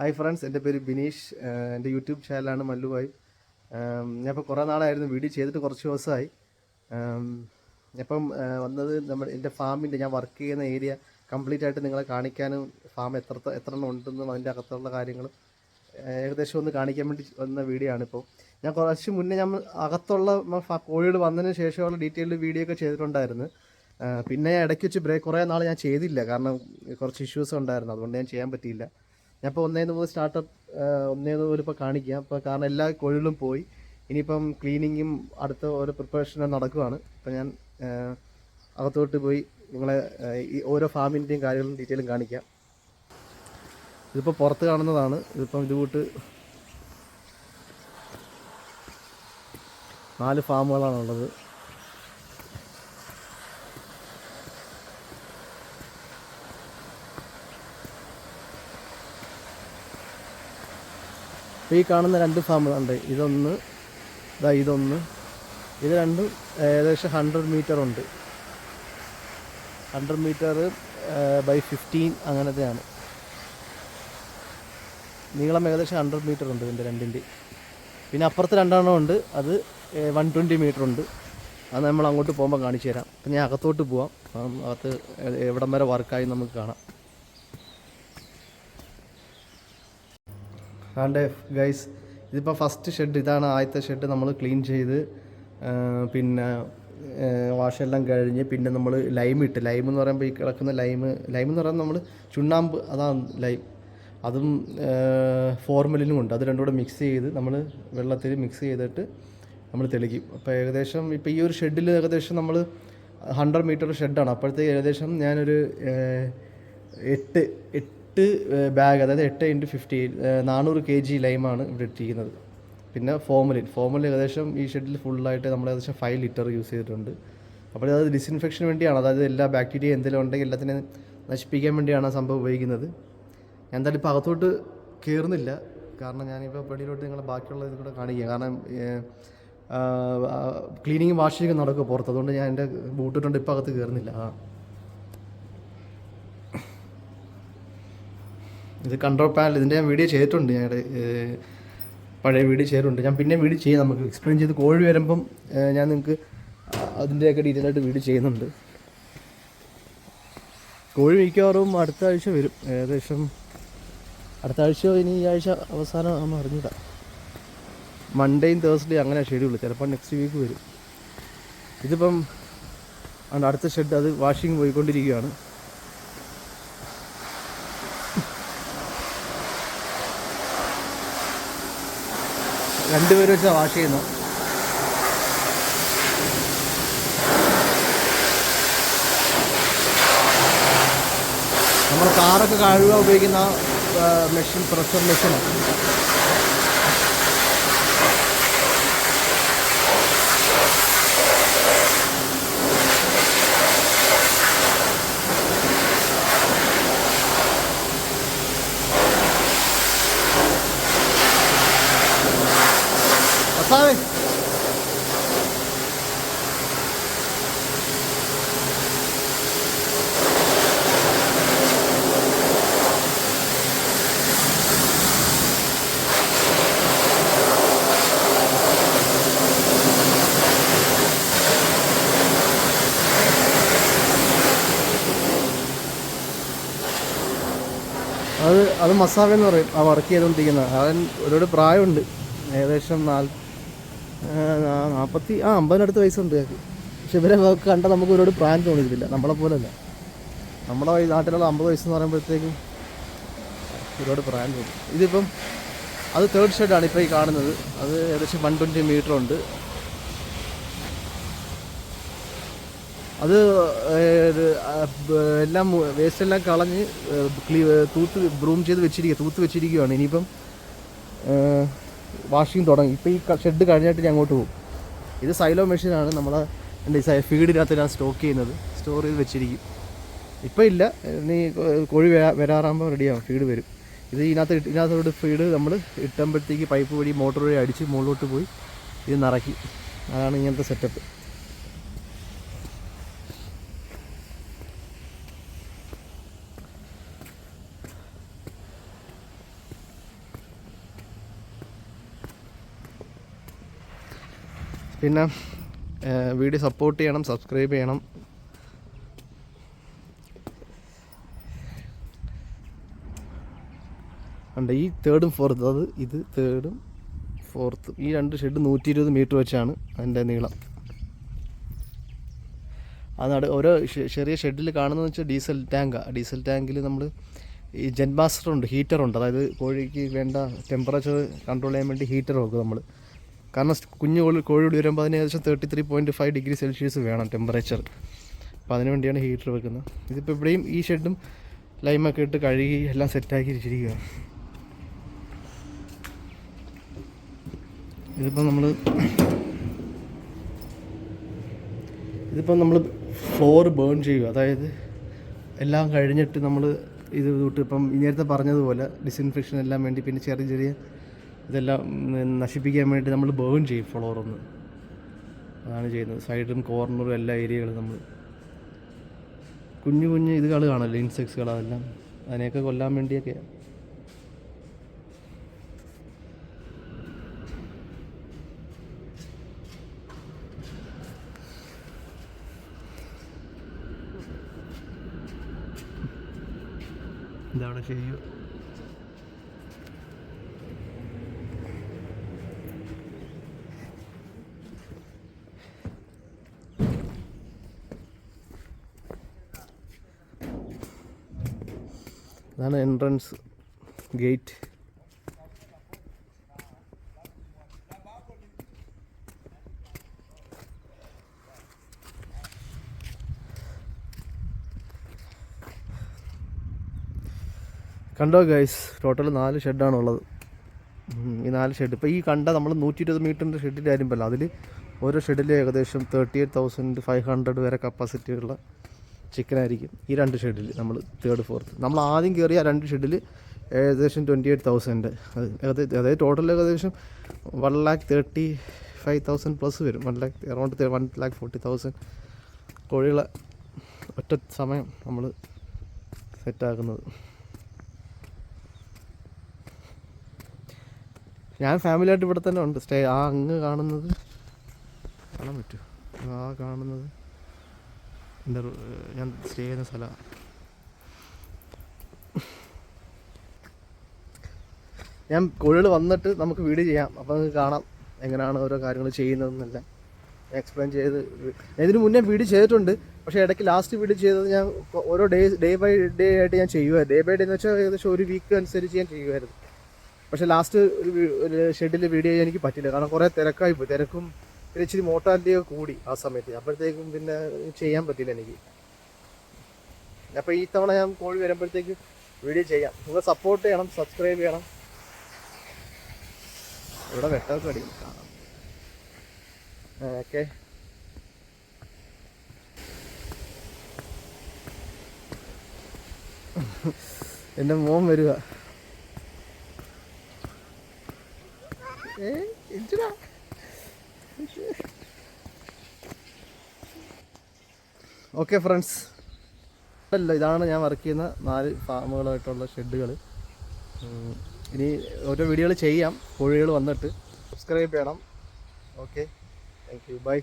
Hi friends എന്റെ പേര് ബിനീഷ്. എന്റെ യൂട്യൂബ് ചാനലാണ് മല്ലുവായി. ഞാൻ ഇപ്പോൾ കുറേ നാളായിരുന്നു വീഡിയോ ചെയ്തിട്ട് കുറച്ച് ദിവസമായി. ഇപ്പം വന്നത് നമ്മൾ എന്റെ ഫാമിന്റെ ഞാൻ വർക്ക് ചെയ്യുന്ന ഏരിയ കംപ്ലീറ്റ് ആയിട്ട് നിങ്ങളെ കാണിക്കാനും ഫാം എത്ര എത്ര എണ്ണം ഉണ്ടെന്നും അതിന്റെ അകത്തുള്ള കാര്യങ്ങളും ഏകദേശം ഒന്ന് കാണിക്കാൻ വേണ്ടി വന്ന വീഡിയോ ആണിപ്പോൾ. ഞാൻ കുറച്ച് മുന്നേ ഞാൻ അകത്തുള്ള കോഴികൾ വന്നതിന് ശേഷമുള്ള ഡീറ്റെയിൽഡ് വീഡിയോ ഒക്കെ ചെയ്തിട്ടുണ്ടായിരുന്നു. പിന്നെ ഇടയ്ക്ക് വെച്ച് ബ്രേക്ക് കുറേ നാൾ ഞാൻ ചെയ്തില്ല. കാരണം കുറച്ച് ഇഷ്യൂസ് ഉണ്ടായിരുന്നു. അതുകൊണ്ട് ഞാൻ ചെയ്യാൻ പറ്റിയില്ല. ഞാൻ ഇപ്പോൾ ഒന്നേന്ന് മുതൽ സ്റ്റാർട്ടപ്പ് ഒന്നേന്ന് മുതൽ ഇപ്പോൾ കാണിക്കാം. അപ്പോൾ കാരണം എല്ലാ കോഴികളും പോയി. ഇനിയിപ്പം ക്ലീനിങ്ങും അടുത്ത ഓരോ പ്രിപ്പറേഷനും നടക്കുവാണ്. അപ്പം ഞാൻ അകത്തോട്ട് പോയി നിങ്ങളെ ഈ ഓരോ ഫാമിന്റെയും കാര്യങ്ങളും ഡീറ്റെയിലും കാണിക്കാം. ഇതിപ്പോൾ പുറത്ത് കാണുന്നതാണ്. ഇതിപ്പം ഇത് കൂട്ട് നാല് ഫാമുകളാണുള്ളത്. ഈ കാണുന്ന രണ്ട് ഫാമുകളുണ്ട് ഇതൊന്ന് ഇതാ ഇതൊന്ന്. ഇത് രണ്ടും ഏകദേശം ഹൺഡ്രഡ് മീറ്റർ ഉണ്ട്. ഹൺഡ്രഡ് മീറ്റർ ബൈ ഫിഫ്റ്റീൻ അങ്ങനത്തെയാണ്. നീളം ഏകദേശം ഹൺഡ്രഡ് മീറ്റർ ഉണ്ട് ഇതിന്റെ രണ്ടിന്റെ പിന്നെ അപ്പുറത്ത് രണ്ടെണ്ണം ഉണ്ട്. അത് വൺ ട്വന്റി മീറ്റർ ഉണ്ട്. അത് നമ്മൾ അങ്ങോട്ട് പോകുമ്പോൾ കാണിച്ചു തരാം അപ്പം ഞാൻ അകത്തോട്ട് പോവാം. അകത്ത് എവിടം വരെ വർക്കായി നമുക്ക് കാണാം. ആണ്ട് ഗൈസ് ഇതിപ്പോൾ ഫസ്റ്റ് ഷെഡ് ഇതാണ് ആദ്യത്തെ ഷെഡ് നമ്മൾ ക്ലീൻ ചെയ്ത് പിന്നെ വാഷെല്ലാം കഴിഞ്ഞ് പിന്നെ നമ്മൾ ലൈം ഇട്ട് ലൈം എന്ന് പറയുമ്പോൾ ഈ കിടക്കുന്ന ലൈം ലൈം എന്ന് പറയുന്നത് നമ്മൾ ചുണ്ണാമ്പ് അതാണ് ലൈം അതും ഫോർമലിനും ഉണ്ട്. അത് രണ്ടും കൂടെ മിക്സ് ചെയ്ത് നമ്മൾ വെള്ളത്തിൽ മിക്സ് ചെയ്തിട്ട് നമ്മൾ തെളിക്കും. അപ്പോൾ ഏകദേശം ഇപ്പോൾ ഈ ഒരു ഷെഡിൽ ഏകദേശം നമ്മൾ ഹൺഡ്രഡ് മീറ്റർ ഷെഡാണ് അപ്പോഴത്തേക്ക് ഏകദേശം ഞാനൊരു എട്ട് എട്ട് എട്ട് ബാഗ് അതായത് എട്ട് ഇന്റു ഫിഫ്റ്റി നാനൂറ് കെ ജി ലൈമാണ് ഇവിടെ ഇട്ടിരിക്കുന്നത് പിന്നെ ഫോമലിൻ ഫോമലിൻ ഏകദേശം ഈ ഷെഡിൽ ഫുള്ളായിട്ട് നമ്മൾ ഏകദേശം ഫൈവ് ലിറ്റർ യൂസ് ചെയ്തിട്ടുണ്ട്. അപ്പോൾ അത് ഡിസിൻഫെക്ഷന് വേണ്ടിയാണ്. അതായത് എല്ലാ ബാക്ടീരിയ എന്തെങ്കിലും ഉണ്ടെങ്കിൽ എല്ലാത്തിനെ നശിപ്പിക്കാൻ വേണ്ടിയാണ് ആ സംഭവം ഉപയോഗിക്കുന്നത്. ഞാൻ എന്തായാലും ഇപ്പോൾ അകത്തോട്ട് കയറുന്നില്ല കാരണം ഞാനിപ്പോൾ വെളിയിലോട്ട് നിങ്ങളെ ബാക്കിയുള്ള ഇത് കൂടെ കാണിക്കുക കാരണം ക്ലീനിങ് വാഷിങ് നടക്കും പുറത്ത്. അതുകൊണ്ട് ഞാൻ എന്റെ ബൂട്ടിട്ടുണ്ട് ഇപ്പോൾ അകത്ത് കയറുന്നില്ല ആ. ഇത് കൺട്രോൾ പാനൽ ഇതിന്റെ ഞാൻ വീഡിയോ ചെയ്തിട്ടുണ്ട് ഞാൻ പഴയ വീഡിയോ ചെയ്തിട്ടുണ്ട്. ഞാൻ പിന്നെ വീഡിയോ ചെയ്യാം നമുക്ക്. എക്സ്പ്ലെയിൻ ചെയ്ത് കോഴി വരുമ്പം ഞാൻ നിങ്ങൾക്ക് അതിന്റെയൊക്കെ ഡീറ്റെയിൽ ആയിട്ട് വീഡിയോ ചെയ്യുന്നുണ്ട്. കോഴി മിക്കവാറും അടുത്ത ആഴ്ച വരും. ഏകദേശം അടുത്ത ആഴ്ച ഇനി ഈ ആഴ്ച അവസാനം നമ്മൾ അറിഞ്ഞില്ല മൺഡേയും തേഴ്സ്ഡേ അങ്ങനെ ഷെഡ്യൂൾ ചിലപ്പോൾ നെക്സ്റ്റ് വീക്ക് വരും. ഇതിപ്പം അടുത്ത ഷെഡ് അത് വാഷിങ് പോയിക്കൊണ്ടിരിക്കുകയാണ്. രണ്ടുപേരും വെച്ച് വാഷ് ചെയ്യുന്നു. നമ്മൾ കാറൊക്കെ കഴുകാൻ ഉപയോഗിക്കുന്ന മെഷീൻ പ്രഷർ മെഷീനാണ് അത് അത് മസാബ് എന്ന് പറയും. ആ വർക്ക് ചെയ്തുകൊണ്ടിരിക്കുന്നത് അവൻ ഒരുപാട് പ്രായമുണ്ട്. ഏകദേശം നാല് നാൽപ്പത്തി ആ അമ്പതിനടുത്ത് വയസ്സുണ്ട് പക്ഷെ ഇവരെ കണ്ടാൽ നമുക്ക് ഒരുപാട് പ്രായം തോന്നിയിട്ടില്ല. നമ്മളെ പോലല്ല. നമ്മുടെ നാട്ടിലുള്ള അമ്പത് വയസ്സെന്ന് പറയുമ്പോഴത്തേക്കും ഒരുപാട് പ്രായം തോന്നും. ഇതിപ്പം അത് തേർഡ് ഷെഡാണ് ഇപ്പോൾ ഈ കാണുന്നത്. അത് ഏകദേശം വൺ ട്വന്റി മീറ്റർ അത് എല്ലാം വേസ്റ്റ് എല്ലാം കളഞ്ഞ് ക്ലീ തൂത്ത് ബ്രൂം ചെയ്ത് വെച്ചിരിക്കുക തൂത്ത് വെച്ചിരിക്കുകയാണ് ഇനിയിപ്പം വാഷിങ് തുടങ്ങി. ഇപ്പോൾ ഈ ഷെഡ് കഴിഞ്ഞിട്ട് ഞാൻ അങ്ങോട്ട് പോകും. ഇത് സൈലോ മെഷീനാണ്. നമ്മളെ എന്റെ ഫീഡിനകത്ത് ഞാൻ സ്റ്റോക്ക് ചെയ്യുന്നത്. സ്റ്റോർ ചെയ്ത് വെച്ചിരിക്കും. ഇപ്പം ഇല്ല. ഇനി കോഴി വരാ വരാറാകുമ്പോൾ റെഡിയാവും. ഫീഡ് വരും. ഇത് ഇതിനകത്ത് ഇതിനകത്തോട് ഫീഡ് നമ്മൾ ഇട്ടുമ്പോഴത്തേക്ക് പൈപ്പ് വഴി മോട്ടോർ വഴി അടിച്ച് മുകളിലോട്ട് പോയി ഇത് നിറയ്ക്കും. അതാണ് ഇങ്ങനത്തെ സെറ്റപ്പ്. പിന്നെ വീഡിയോ സപ്പോർട്ട് ചെയ്യണം സബ്സ്ക്രൈബ് ചെയ്യണം. ഉണ്ട് ഈ തേർഡും ഫോർത്തും അത് ഇത് തേർഡും ഫോർത്തും ഈ രണ്ട് ഷെഡ് നൂറ്റി ഇരുപത് മീറ്റർ വെച്ചാണ് അതിന്റെ നീളം. അത് നട ഓരോ ചെറിയ ഷെഡിൽ കാണുന്നതെന്ന് വെച്ചാൽ ഡീസൽ ടാങ്കാണ് ഡീസൽ ടാങ്കിൽ നമ്മൾ ഈ ജെൻ ഹീറ്ററുണ്ട് അതായത് കോഴിക്ക് വേണ്ട ടെമ്പറേച്ചർ കൺട്രോൾ ചെയ്യാൻ വേണ്ടി ഹീറ്റർ വെക്കും നമ്മൾ കാരണം കുഞ്ഞു കോഴി കോഴിയോട് വരുമ്പോൾ അതിന് ഏകദേശം thirty three point five degree Celsius വേണം ടെമ്പറേച്ചർ അപ്പോൾ അതിന് വേണ്ടിയാണ് ഹീറ്റർ വെക്കുന്നത്. ഇതിപ്പോൾ ഇവിടെയും ഈ ഷെഡും ലൈമൊക്കെ ഇട്ട് കഴുകി എല്ലാം സെറ്റാക്കി വെച്ചിരിക്കുക ഇതിപ്പോൾ നമ്മൾ ഇതിപ്പോൾ നമ്മൾ ഫ്ലോർ ബേൺ ചെയ്യുക അതായത് എല്ലാം കഴിഞ്ഞിട്ട് നമ്മൾ ഇത് തൊട്ട് ഇപ്പം നേരത്തെ പറഞ്ഞതുപോലെ ഡിസിൻഫെക്ഷൻ എല്ലാം വേണ്ടി പിന്നെ ചെറിയ ചെറിയ ഇതെല്ലാം നശിപ്പിക്കാൻ വേണ്ടി നമ്മൾ ബേൺ ചെയ്യും ഫ്ലോർ ഒന്ന്. അതാണ് ചെയ്യുന്നത്. സൈഡും കോർണറും എല്ലാ ഏരിയകളും നമ്മൾ. കുഞ്ഞു കുഞ്ഞു ഇതുകൾ കാണല്ലോ ഇൻസെക്ട്സുകൾ അതെല്ലാം. അതിനെയൊക്കെ കൊല്ലാൻ വേണ്ടിയൊക്കെ. ഇതവിടെ ചെയ്യൂ. ഇതാണ് എൻട്രൻസ് ഗേറ്റ് കണ്ടോ ഗൈസ് ടോട്ടൽ നാല് ഷെഡാണുള്ളത് ഈ നാല് ഷെഡ് ഇപ്പോൾ ഈ കണ്ട നമ്മൾ നൂറ്റി ഇരുപത് മീറ്ററിന്റെ ഷെഡിന്റെ കാര്യം പറയില്ല. അതിൽ ഓരോ ഷെഡിൽ ഏകദേശം thirty eight thousand five hundred വരെ കപ്പാസിറ്റി ആയിരിക്കും ഈ രണ്ട് ഷെഡിൽ നമ്മൾ തേർഡ് ഫോർത്ത് നമ്മൾ ആദ്യം കയറിയ രണ്ട് ഷെഡിൽ ഏകദേശം ട്വന്റി എയ്റ്റ് തൗസൻഡ് അത് അതായത് ടോട്ടൽ ഏകദേശം one lakh thirty five thousand plus വരും one lakh around one lakh forty thousand കോഴികളെ ഒറ്റ സമയം നമ്മൾ സെറ്റാക്കുന്നത് ഞാൻ ഫാമിലിയായിട്ട് ഇവിടെ തന്നെ ഉണ്ട്. സ്റ്റേ ആ അങ്ങ് കാണുന്നത് കാണാൻ പറ്റുമോ? ആ കാണുന്നത് എന്റെ ഞാൻ സ്റ്റേ ചെയ്യുന്ന സ്ഥലമാണ് ഞാൻ കോഴികൾ വന്നിട്ട് നമുക്ക് വീട് ചെയ്യാം. അപ്പോൾ നമുക്ക് കാണാം എങ്ങനെയാണ് ഓരോ കാര്യങ്ങൾ ചെയ്യുന്നതെന്നല്ല. എക്സ്പ്ലെയിൻ ചെയ്ത് ഞാൻ ഇതിന് മുന്നേ വീട് ചെയ്തിട്ടുണ്ട്. പക്ഷേ ഇടയ്ക്ക് ലാസ്റ്റ് വീട് ചെയ്തത് ഞാൻ ഓരോ ഡേ ഡേ ബൈ ഡേ ആയിട്ട് ഞാൻ ചെയ്യുമായിരുന്നു ഡേ ബൈ ഡേ എന്ന് വെച്ചാൽ ഏകദേശം ഒരു വീക്ക് അനുസരിച്ച് ഞാൻ ചെയ്യുമായിരുന്നു പക്ഷേ ലാസ്റ്റ് ഒരു ഷെഡിൽ വീഡിയോ ചെയ്യാൻ എനിക്ക് പറ്റില്ല കാരണം കുറേ തിരക്കായി പോയി. തിരക്കും പിന്നെ ഇച്ചിരി മോർട്ടാലിറ്റി ഒക്കെ കൂടി ആ സമയത്ത്. അപ്പോഴത്തേക്കും പിന്നെ ചെയ്യാൻ പറ്റില്ല എനിക്ക്. അപ്പോൾ ഈ തവണ ഞാൻ കോഴി വരുമ്പോഴത്തേക്ക് വീഡിയോ ചെയ്യാം. നിങ്ങൾ സപ്പോർട്ട് ചെയ്യണം സബ്സ്ക്രൈബ് ചെയ്യണം. ഇവിടെ വെട്ടൊക്കെ അടിക്കും കാണാം ഓക്കെ എന്റെ മോൻ വരിക ഓക്കെ ഫ്രണ്ട്സ് അല്ല ഇതാണ് ഞാൻ വർക്ക് ചെയ്യുന്ന നാല് ഫാമുകളായിട്ടുള്ള ഷെഡുകൾ ഇനി ഓരോ വീഡിയോകൾ ചെയ്യാം. കോഴികൾ വന്നിട്ട് സബ്സ്ക്രൈബ് ചെയ്യണം. Okay thank you by